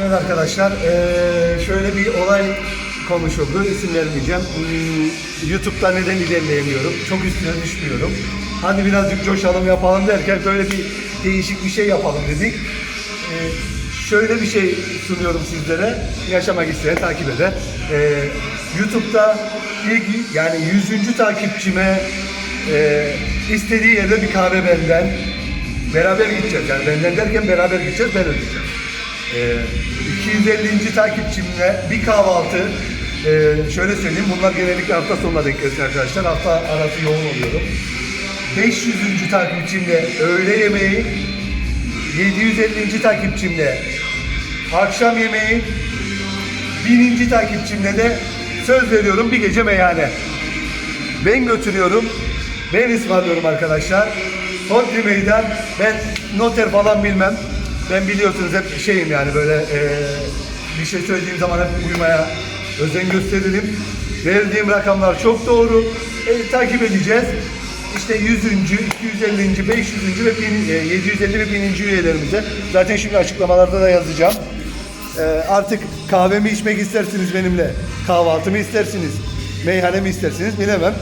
Evet arkadaşlar, şöyle bir olay konuşuldu. İsim vermeyeceğim. Hmm, YouTube'da neden ilerleyemiyorum? Çok üstüne düşmüyorum. Hadi birazcık coşalım yapalım derken böyle bir değişik bir şey yapalım dedik. Şöyle bir şey sunuyorum sizlere. Yaşamak isteyen takip eder. YouTube'da ilk yani 100. takipçime istediği yerde bir kahve benden. Beraber gideceğiz. Yani benden derken beraber gideceğiz. Ben ödeyeceğim. Ee, 250. takipçimle bir kahvaltı ee, şöyle söyleyeyim bunlar genellikle hafta sonuna denk gelir arkadaşlar hafta arası yoğun oluyorum 500. takipçimle öğle yemeği 750. takipçimle akşam yemeği 1000. takipçimle de söz veriyorum bir gece meyhane ben götürüyorum. Ben ısmarlıyorum arkadaşlar. Hodri meydan. Ben noter falan bilmem. Ben biliyorsunuz hep şeyim yani böyle eee, bir şey söylediğim zaman hep uymaya özen gösteririm. Verdiğim rakamlar çok doğru. E, takip edeceğiz. İşte 100. 250. 500. ve 1000, e, 750 ve 1000. üyelerimize. Zaten şimdi açıklamalarda da yazacağım. Ee, artık kahvemi içmek istersiniz benimle, kahvaltımı istersiniz, meyhane mi istersiniz bilemem.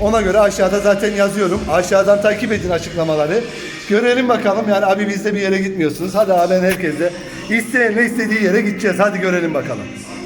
Ona göre aşağıda zaten yazıyorum. Aşağıdan takip edin açıklamaları. Görelim bakalım yani abi biz de bir yere gitmiyorsunuz. Hadi abi ben herkesle isteyen ne istediği yere gideceğiz. Hadi görelim bakalım.